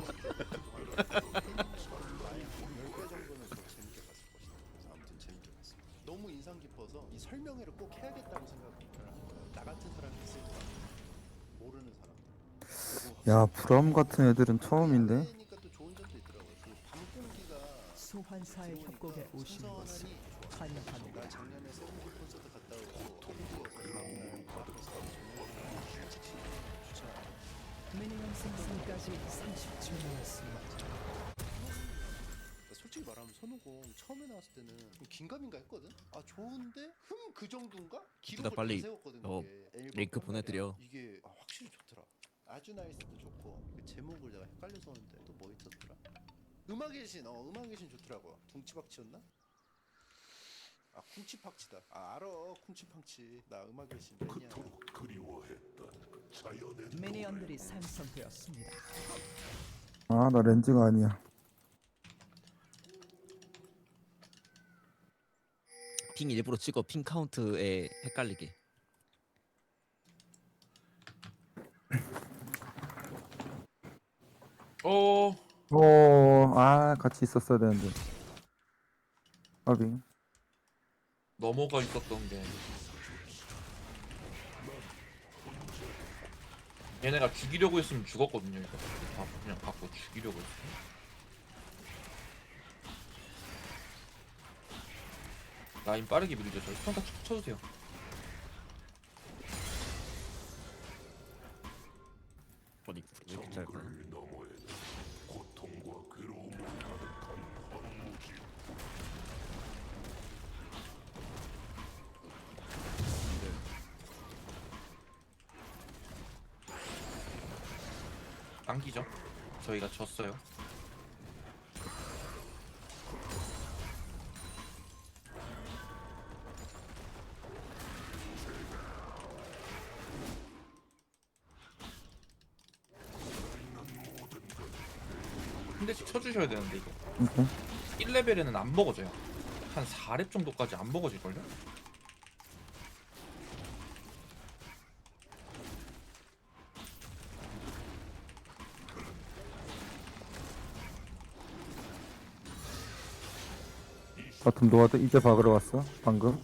10배 정도는 더 재밌게 봤을 것이다. 그래서 아무튼 재밌게 봤습니다. 너무 인상 깊어서 이 설명회를 꼭 해야겠다고 생각을 한 거야. 나 같은 사람이 있을 거야. 모르는 사람. 야 브럼 같은 애들은 처음인데 그러니까 또 좋은 점도 있더라고요. 그 밤 공기가 소환사의 협곡에 오신 것을 환영합니다. 나 작년에 세븐 생성까지 30초 남았습니다. 솔직히 말하면 손오공 처음에 나왔을 때는 좀 긴가민가 했거든. 아 좋은데 흠 그 정도인가? 기록을 나 빨리, 다 세웠거든. 어, 그게. 앨범 링크 건 보내드려. 이게 아, 확실히 좋더라. 아주 나이스도 좋고 그 제목을 내가 헷갈려서 하는데 또 뭐 있었더라? 음악의 신, 어 음악의 신 좋더라고. 둥치박치였나? 아 쿵치팍치다. 아 알아 쿵치팡치. 나 음악의 신 매니아. 미니언들이 생성되었습니다. 아 나 렌즈가 아니야. 핑 일부러 찍어 핑 카운트에 헷갈리게. 어. 오 아 같이 있었어야 되는데. 아비 넘어가 있었던 게 얘네가 죽이려고 했으면 죽었거든요. 이거. 다 그냥 갖고 죽이려고 했어 라인 빠르게 밀죠 저희 평타 쭉 쳐주세요 당기죠. 저희가 졌어요. 한 대씩 쳐주셔야 되는데 이거. 오케이. 1레벨에는 안 먹어져요. 한 4렙 정도까지 안 먹어질걸요? 바텀 노아드 이제 박으러 왔어 방금.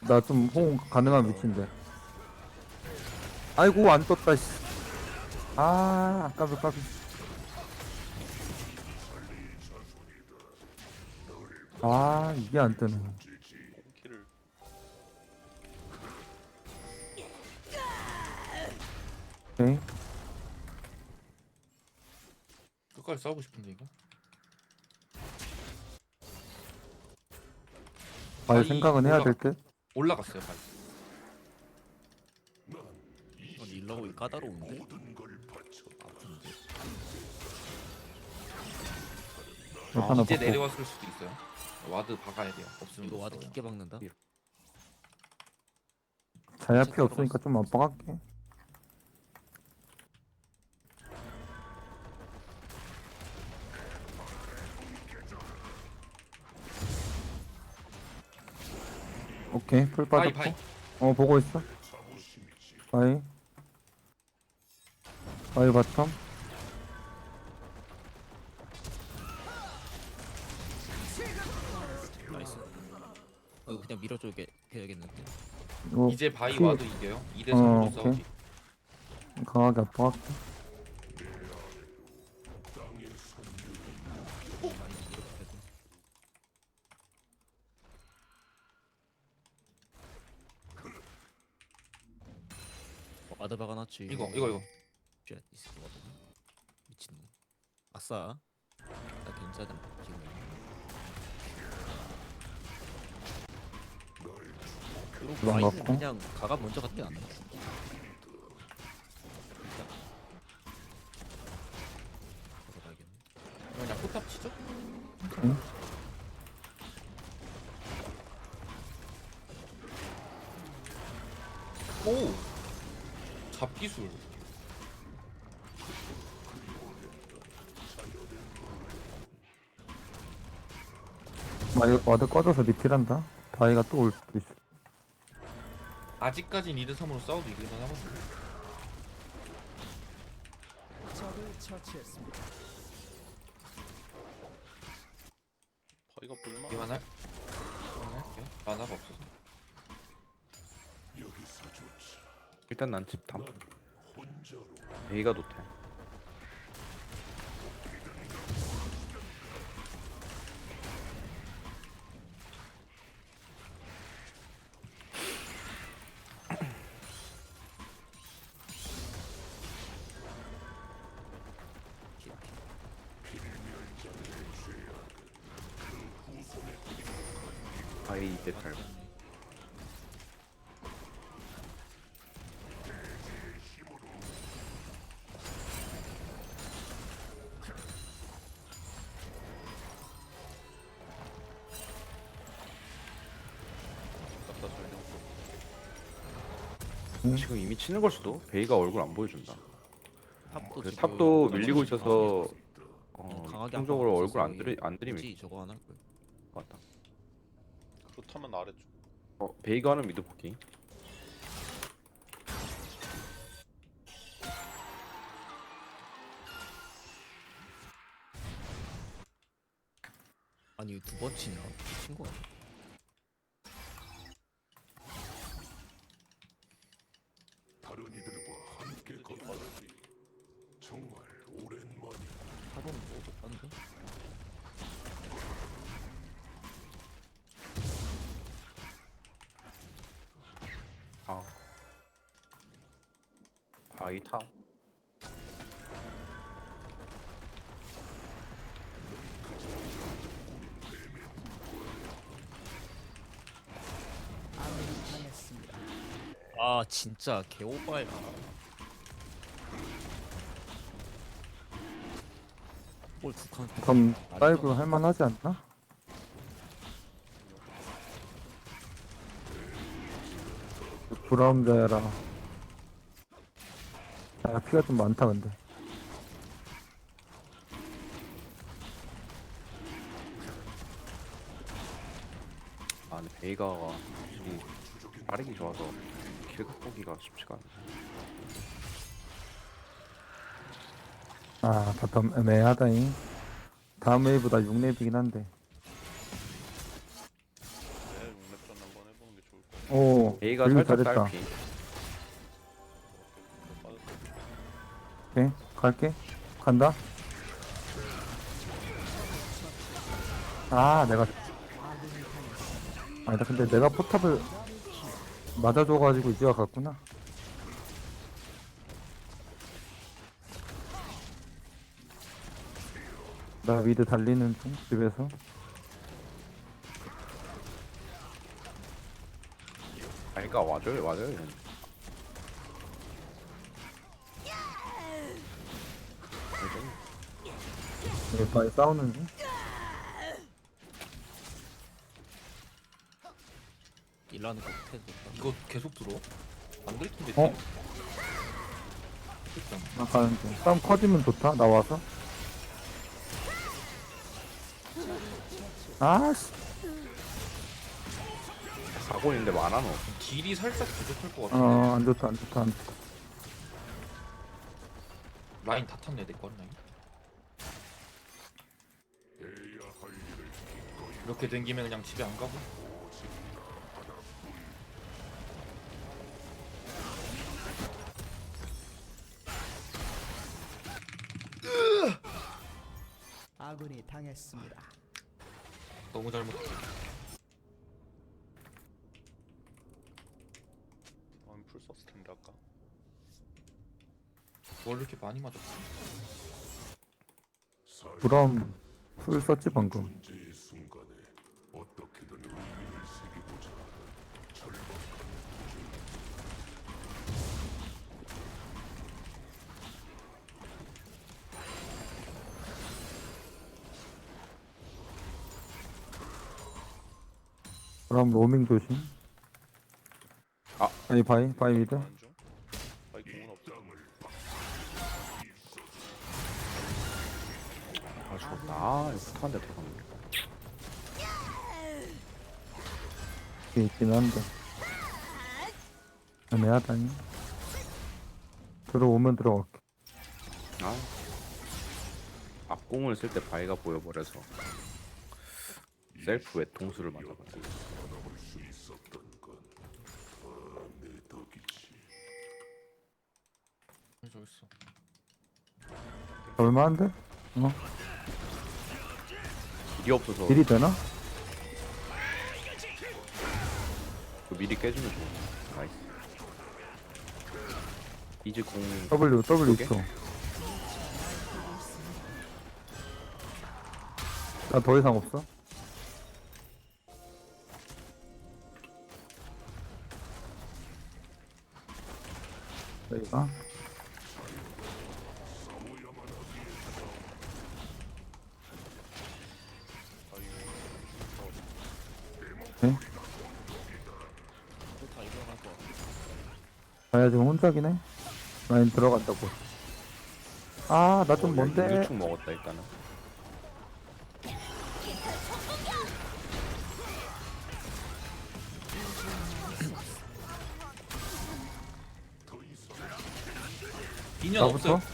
나 좀 호응 가능한 위치인데. 아이고 안 떴다 씨. 아 아까비 까비 아 이게 안 뜨네. 키를 오케이 끝까지 싸우고 싶은데 이거 아 아이, 생각은 해야 올라가. 될듯 올라갔어요 빨리 아니 일러고 까다로운데? 하나 이제 받고 내려왔을 수도 있어요 와드 박아야 돼요 없으면 이거 못 와드. 깊게 박는다. 자야 피 없으니까 좀 압박할게 오케이. 풀 바이 빠졌고. 바이 어 보고 있어. 바이. 바이 바텀. 나이스. 어, 그냥 밀어줘게 해야겠는데. 이거 이제 바이 피- 와도 이겨요? 2대 어, 3으로 오케이. 싸우기 강하게 압박할게 어, 박아놨지. 이거 이거 이거 쉣, 있을 것 같아. 미친놈. 아싸. 나 괜찮아. 지금. 그리고 그런 거 같고. 그냥 가가 먼저 갔대 안 나. 가야겠네. 그냥 포탑 치죠 응. 오 잡기술 아 이거 와드 꺼져서 리필한다 바이가 또 올 수도 있어 아직까진 2대 3으로 싸워도 이길만 하거든요 처치했습니다. 거기가 볼만. 이만 할? 이만 할게. 만화가 없어서. 일단 난 집탐 A가 노템. 바이 208 지금 이미 치는 걸 수도 베이가 얼굴 안 보여준다 탑도 그래, 지금 탑도 밀리고 좀 있어서 강하게- 어, 강하게 얼굴 안 들이 안 들이밀 저거 안할 거야. 것 같다 그렇다면 아래쪽. 어 베이가 하는 미드 복귀 아니 두 번 치냐? 미친 거 아니야? 이 타. 아 진짜 개오바야. 뭘 북한 그럼 다이브 할만하지 않나? 브라운 자야라 아 피가 좀 많다 근데. 아 근데 베이가가 확실히 빠르기 좋아서 킬 극복기가 쉽지가 않네. 아 바텀 애매하다잉. 다음 웨이브다 6렙이긴 한데. 네, 웅랩전 한번 해보는 게 좋을 것오 베이가 살짝 잘했다. 딸피 오케이 갈게. 간다. 아 내가. 아니다 근데 내가 포탑을 맞아줘가지고 이제와 갔구나. 나 미드 달리는 중 집에서. 베이가 와줘요 와줘요 바위 싸우는 중 일라는 거 못해줬다. 이거 계속 들어? 안 될 텐데. 어? 일단 나 가는 중 싸움 커지면 좋다 나와서 아씨 가고 있는데 많아 너 딜이 살짝 부족할 것 같은데. 어 안 좋다 안 좋다 안 좋다 라인 다 탔네 내거 라인. 이렇게 된 김에 그냥 집에 안 가고. 아군이 당했습니다. 너무 잘못했지. 아풀 썼을 텐데 아까. 뭘 이렇게 많이 맞았어? 브라운 풀 썼지 방금 그럼 로밍 조심. 아. 아니 바이 바이 미드. 안 줘? 아이 공은 없어. 아 죽었다. 아 폭한데 들어갔네 있긴 한데. 애매하다니 들어오면 들어갈게. 아. 앞공을 쓸 때 바위가 보여버려서. 셀프 외통수를 맞아가지고 저기 있어. 얼마인데? 길이 없어서. 딜이 되나? 그 미리 깨주면 좋아 나이스. 이즈 공 W W 그게? 있어. 나 더 이상 없어. 여기가 네? 다 일어날 것 같아. 자야 지금 혼자긴 해 라인 들어간다고 아 나 좀 뭔데 유충 먹었다 일단은 인연 나부터? 없어요.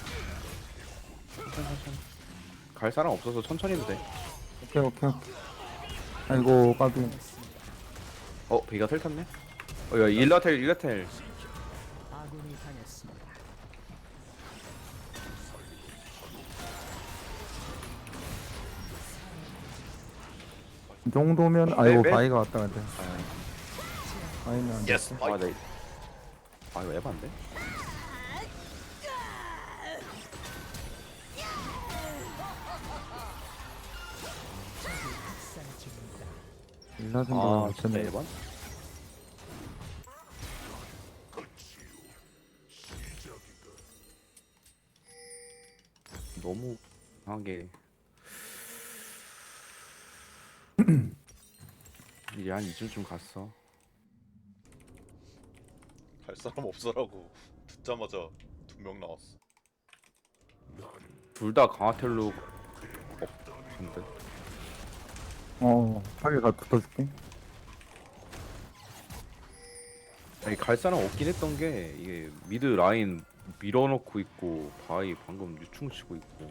갈 사람 없어서 천천히 해도 돼 오케이 오케이 오케이 아이고 까비 어, 베이가 텔 탔네? 어, 야, 일라텔, 일라텔. 아군이 당했습니다. 이 정도면 아이고 빼. 바위가 왔다 근데 바위는 안 돼. 예스. 아, 네. 아, 이거 에반데? 생각을 아, 진짜 못했네. 에반? 너무 강하게. 이제 한 이쯤쯤 갔어. 갈 사람 없어라고. 듣자마자 두 명 나왔어. 둘 다 강화텔로 없는데 어 파괴 가 붙어줄게. 아니 갈 사람 없긴 했던 게 이게 미드 라인 밀어넣고 있고 바위 방금 유충 치고 있고.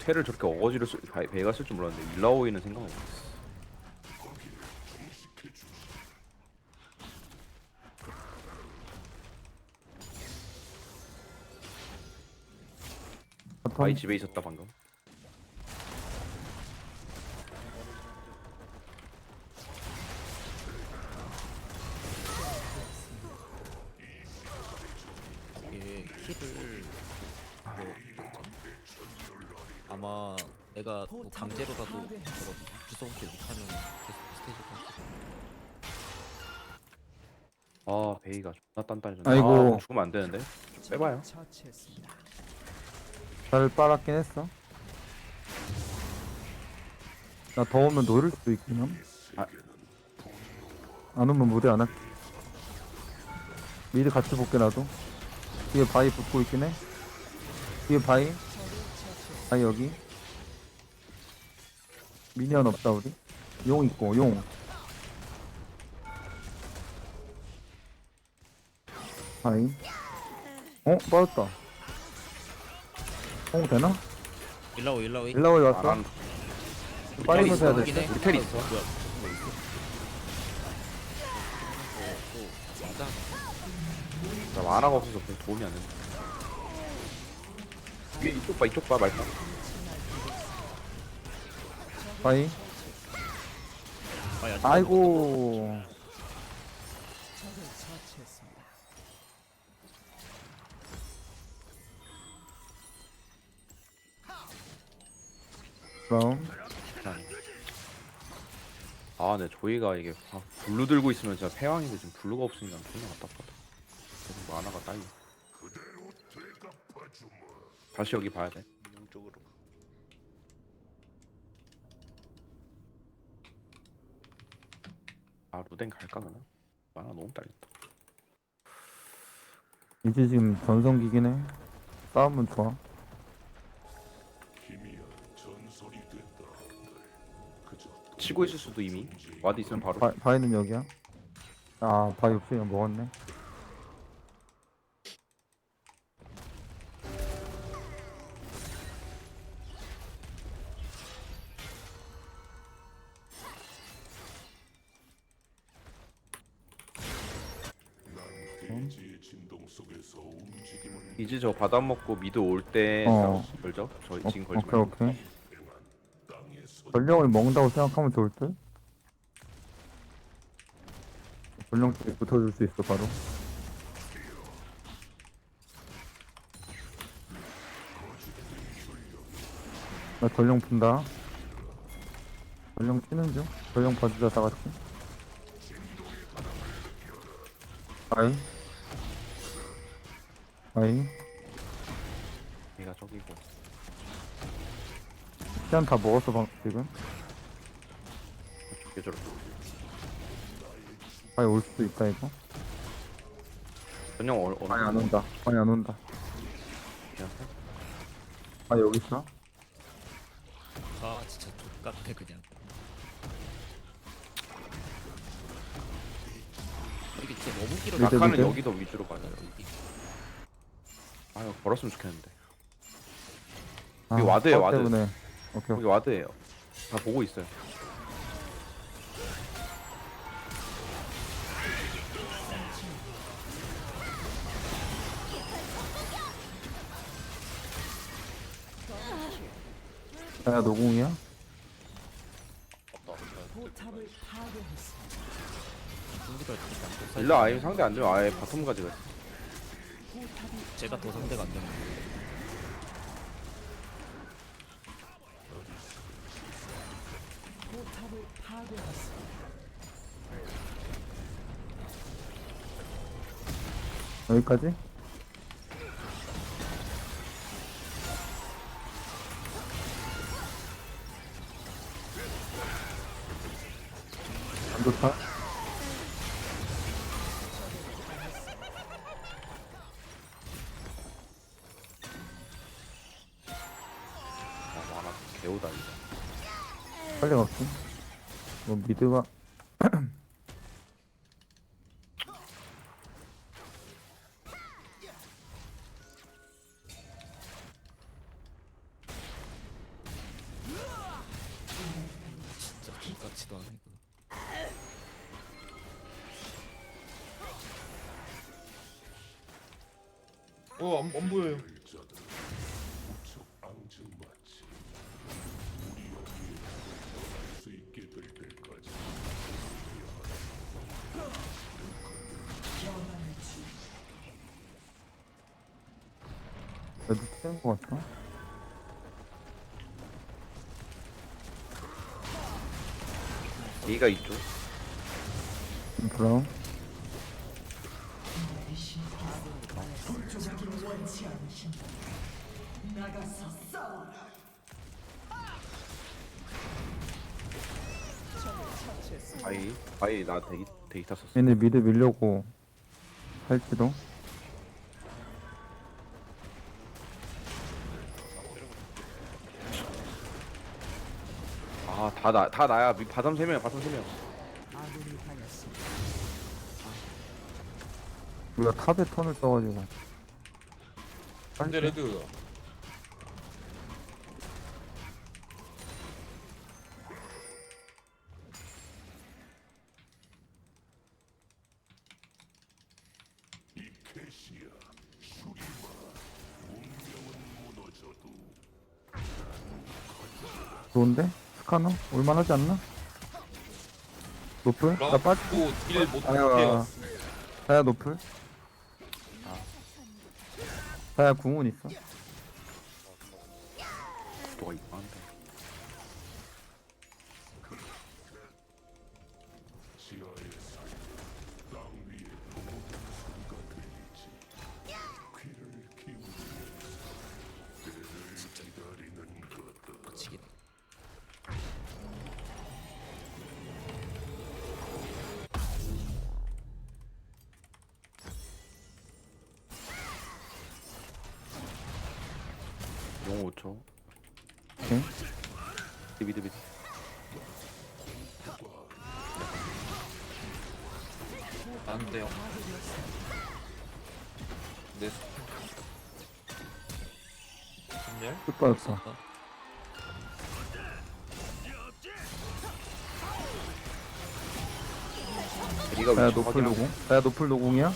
테를 저렇게 어거지로 쓸, 바- 베가 쓸 줄 몰랐는데 일라오이는 생각 못했어 바위 집에 있었다 방금. 이게 뭐 아마 내가 뭐 강제로라도 저런 주성킬 못하면 계속 스테이지 갈아 베이가 존나 단단해졌네. 아이고. 아, 죽으면 안 되는데? 빼봐요. 처치했습니다. 잘 빨았긴 했어. 나 더우면 노릴 수도 있긴 함. 아. 안 오면 무리 안 할게. 미리 같이 볼게 나도. 뒤에 바위 붙고 있긴 해. 뒤에 바위. 바위 여기. 미니언 없다 우리. 용 있고 용. 바위. 어? 빠졌다 어 되나? 일라오 일라오 일라오이 왔어? 안 빨리 있어. 해야 돼 우리 텔 있어. 뭐야 나 만화가 없어서 별 도움이 안 된다. 위에 이쪽 봐, 이쪽 봐, 말파. 아야 아이고 그럼 아, 네, 조이가 이게 아, 블루 들고 있으면 진짜 패왕인데 지금 블루가 없으니까 존나 답답하다. 계속 만화가 딸려. 다시 여기 봐야 돼. 인형적으로. 아, 루덴 갈까 그나? 만화 너무 딸렸다. 이제 지금 전성기긴 해 싸우면 좋아 치고 있을 수도 이미 와드 있으면 바로 바, 바위는 여기야? 아 바위 없어 이거 먹었네 이제 저 바다 먹고 미드 올때 어. 걸죠? 저희 어, 지금 걸지 오케이 오케이 전령을 먹는다고 생각하면 좋을 듯? 전령 쪽에 붙어줄 수 있어 바로? 나 전령 푼다. 전령 치는 중? 전령 봐주자 다같이. 아이. 아이. 얘가 저기고. 시간 다 먹었어 방 지금 계절. 아이 올 수도 있다 이거 어느 어느 아니 안 온다 아니 안 온다 아 여기 있어? 아 진짜 족같아 그냥 이게 진짜 너무 길어 미드, 낙하는. 여기도 위주로 가요. 여기. 아유 벌었으면 좋겠는데. 여기 와드예요, 아, 와드. 때문에 오케이 거기 와드예요. 다 보고 있어요. 야 노공이야? 일라 아예 상대 안 되면 아예 바텀 가지가 있어. 제가 더 상대가 안 되는 거예요 포탑을 파괴했습니다. 여기까지? 안 좋다 아 와나 개오다 이거. 빨리 갈게 뭐 미드가 진짜 어, 안, 안 보여요. 튀는 것 같아 얘가 있죠. 브라운 아이 아이 나 데이 데이터 썼어. 얘네 미드 밀려고 할지도 아 다 나 다 나야. 미- 바텀 세 명, 바텀 세 명. 우리가 탑에 턴을 써가지고 상대 레드. 좋은데? 스카너? 올만하지 않나? 노플? 나 빠지 라고 딜 아야 못해요. 다야 노플 다야 궁은 있어 용 5초. 오케이 미드 미드. 안 돼요. 네. 전멸? 끝 빠졌어 다야 위치 확인하고. 노공 다야 노플 노공이야?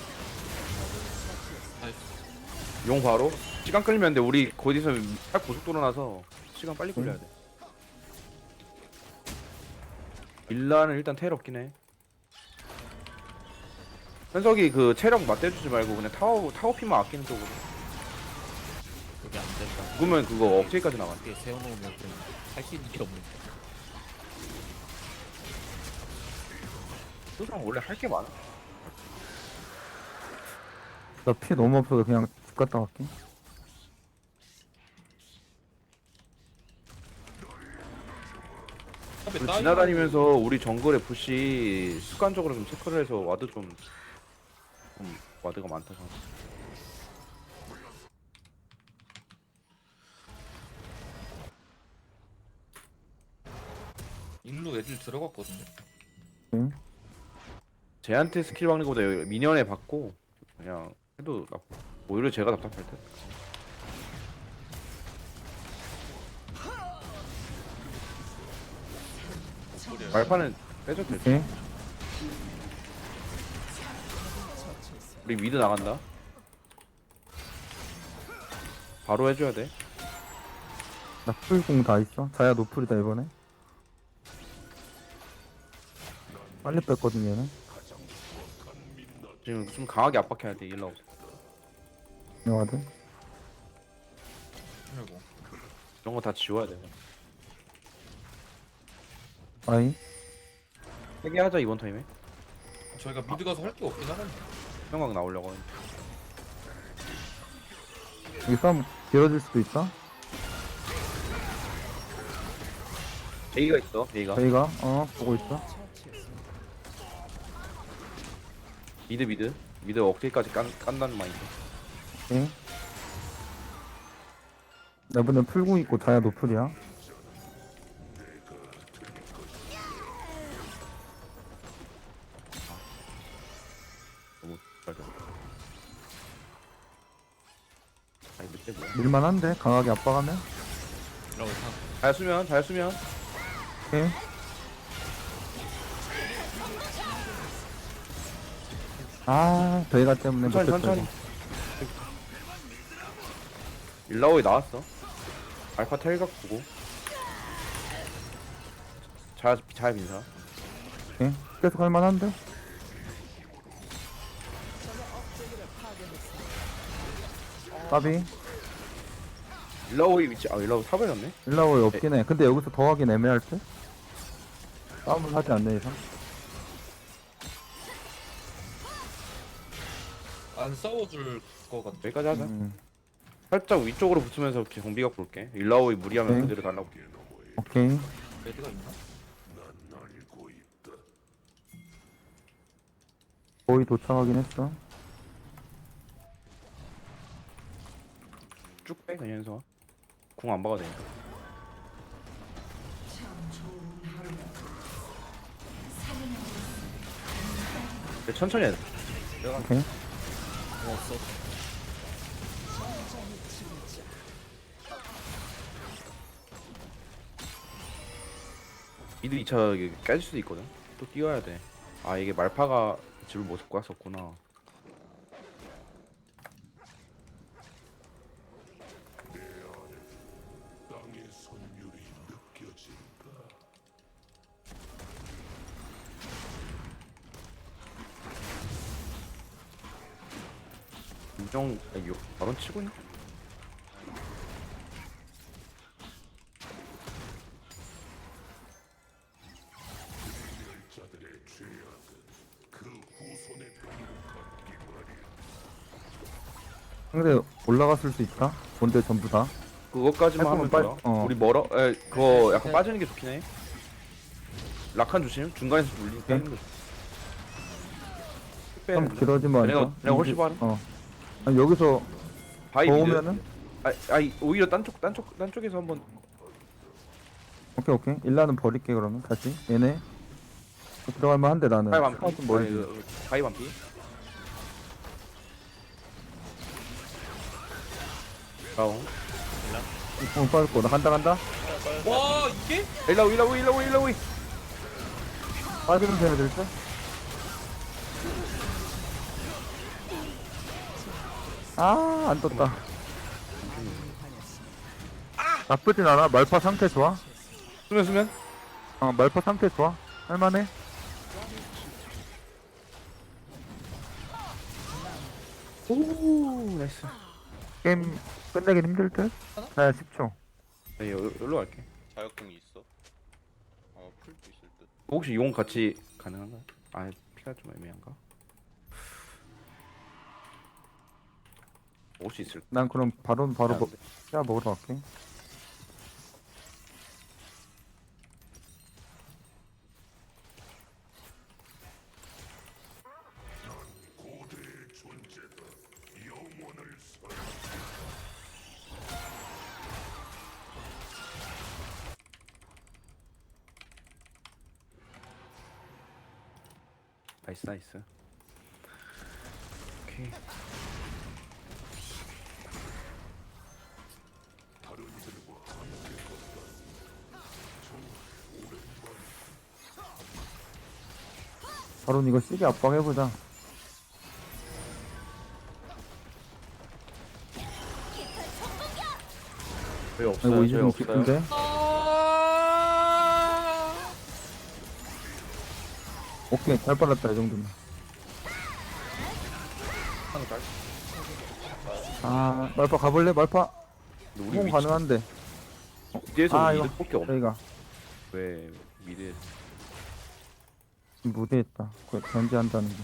용 바로 시간 끌리면 안 돼. 우리 거기서 딱 고속도로 나서 시간 빨리 끌려야 돼. 일라는 일단 테일 없긴 해. 현석이 그 체력 맞대주지 말고 그냥 타워 타워 피만 아끼는 쪽으로. 그게 안 된다. 죽으면 그거 억제까지 나가. 이게 세워놓으면 할수 있는 게 없는데. 그 사람 원래 할 게 많아. 나 피 너무 없어서 그냥 집 갔다 갈게. 탑에 그 따위- 지나다니면서 우리 정글의 부시 습관적으로 좀 체크를 해서 와드 좀, 좀 와드가 많다 생각. 일로 애들 들어갔거든요. 응? 쟤한테 스킬 박는 것보다 여기 미니언에 받고 그냥 해도 나 오히려 제가 답답할 듯. 말판은 빼줘도 될 듯. 오케이. 우리 미드 나간다. 바로 해줘야 돼. 나 풀공 다 있어. 자야 노플이다 이번에. 빨리 뺐거든 얘는. 지금 좀 강하게 압박해야 돼. 일라우. 영화들. 이런 거 다 지워야 돼. 아이. 세게 하자 이번 타임에. 저희가 미드 가서 할 게 없긴 하는데. 형광 나오려고 하는데. 여기 싸움 길어질 수도 있다. 제이가 있어. 제이가. 저희가 어 보고 있어. 미드 미드. 미드 억제까지 깐 깐다는 마인드. 오케이. 나 이번에 풀공 있고 자야 노플이야. 아니 밑에 뭐야? 밀만한데 강하게 압박하면. 이라고 상. 잘 쓰면 잘 쓰면. 오케이. 아 저희가 때문에 천천히 못했다, 천천히. 이거. 일라오에 나왔어. 알파 텔각 보고. 잘, 잘 빈사. 오케이. 계속 할만한데. 까비 일라오의 위치, 아, 일라오 사버렸네? 일라오에 없긴 해. 근데 여기서 더 하긴 애매할 듯. 싸움을 하지 않는 이상. 안 싸워줄 것 같아. 여기까지 하자. 음, 살짝 위쪽으로 붙으면서 이렇게 공비각 볼게. 일라오의 무리하면 네. 그대로 달라고. 오케이. 레드가 있나? 거의 도착하긴 했어. 쭉 빼, 그냥 해서. 궁안 박아도 되니까. 근데 천천히 해야 돼. 오케이. 공 없어. 미드 2차 이게 깨질 수도 있거든. 또 뛰어야 돼. 아, 이게 말파가 집을 못 잡고 왔었구나. 치고 있나? 상대 올라갔을 수 있다. 본대 전부 다. 그것까지만 할 하면 거면 좋아. 어. 우리 멀어? 에, 그거 약간 빠지는 게 좋긴 해. 라칸 조심. 중간에서 물리니까. 힘들어. 좀 길어지면 내가- 하니까. 내가 훨씬 빠르? 어. 아니, 여기서 바이 더 미드. 오면은 아, 아니 오히려 딴쪽 딴쪽 딴쪽에서 한번 오케이 오케이. 일라는 버릴게 그러면 다시. 얘네 들어갈 만 한데 나는. 바이 반피. 아니, 그, 바이 반피. 다운. 공 빠질 거나 간다 간다. 와 이게? 일라우 일라우 일라우 일라우. 빠지면 돼야 될 듯. 아, 안 떴다. 나쁘진 않아. 말파 상태 좋아. 수면 수면. 어, 말파 상태 좋아. 할만해. 오 나이스. 게임 끝내긴 힘들 듯? 네, 10초. 네, 여, 여기로 갈게. 자격증이 있어. 어 풀도 있을 듯. 혹시 용 같이 가능한가요? 아 피가 좀 애매한가? 먹을 수 있을 난 그럼 바로 바로 안 먹, 돼. 야 먹으러 갈게. 나이스 나이스. 오케이. 바로 이거 시계 압박해보자. 저희 없어요. 저희 좀 없어요. 깊은데? 오케이, 잘 빨랐다, 이 정도면. 아, 말파 가볼래? 말파? 근데 우리 가능한데. 위치 미드에서 아, 아, 이거- 미드밖에 없. 저희가 왜 미드? 무대했다. 그 견제한다는 게.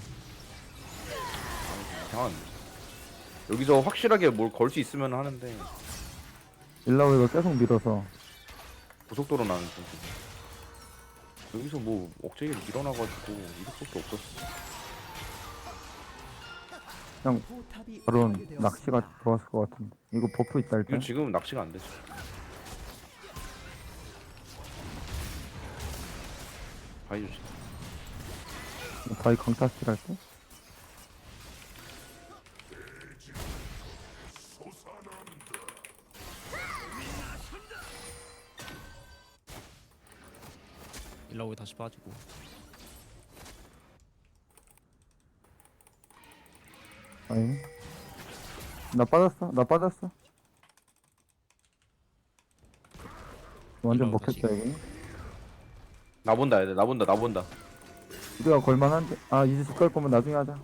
이상한. 여기서 확실하게 뭘 걸 수 있으면 하는데 일라오이가 계속 밀어서. 고속도로 나는 중. 여기서 뭐 억제기를 밀어놔가지고 이득밖에 없었어. 포탑이 바로 파괴되었습니다. 낚시가 좋았을 것 같은데. 이거 버프 있다, 이거 일단. 지금 낚시가 안 되죠. 바이 조심. 바위 강타스킬 할 때? 일라오에 다시 빠지고. 아니. 나 빠졌어. 나 빠졌어. 완전. 먹혔다, 여기. 나 본다 애들 나 본다 나 본다. 우리가 걸만한데. 아, 이제 집갈 거면 나중에 하자.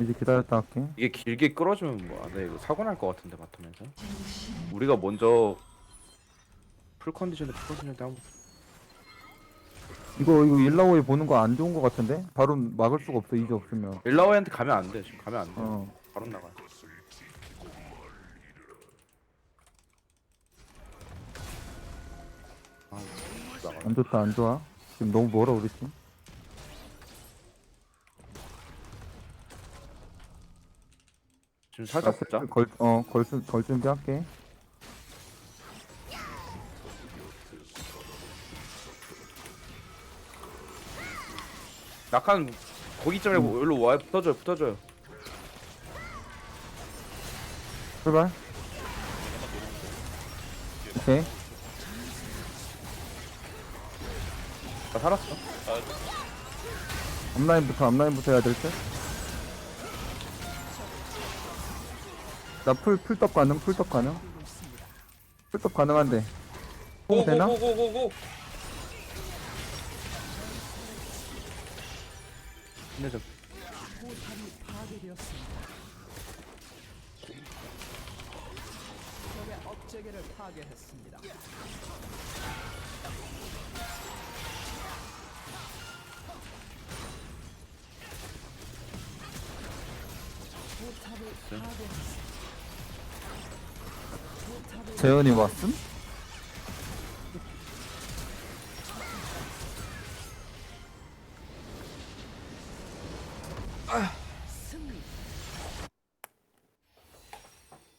이제 기다렸다 할게. 이게 길게 끌어주면 뭐, 아, 네, 이거 사고 날 것 같은데 바텀에서. 우리가 먼저 풀 컨디션에 풀 컨디션 때 한번 이거 이거 일라오이 보는 거 안 좋은 거 같은데? 바로 막을 수가 없어 이제 없으면. 일라오이한테 가면 안 돼. 지금 가면 안 돼. 어. 바로 나가. 안 좋다 안 좋아. 지금 너무 멀어 우리 팀. 지금 살짝 붙자. 걸어걸 걸 준비할게. 거기점에 뭐 일로 와요. 붙어줘요. 붙어줘요. 출발. 오케이. 나 살았어. 앞라인부터 앞라인부터 해야 될 듯. 나풀 풀떡 가능 풀떡 가능. 풀떡 가능한데. 뽕 되나? 고고고고고. 포탑이 파괴되었습니다. 적의 업체계를 파괴했습니다. 재현이 왔음?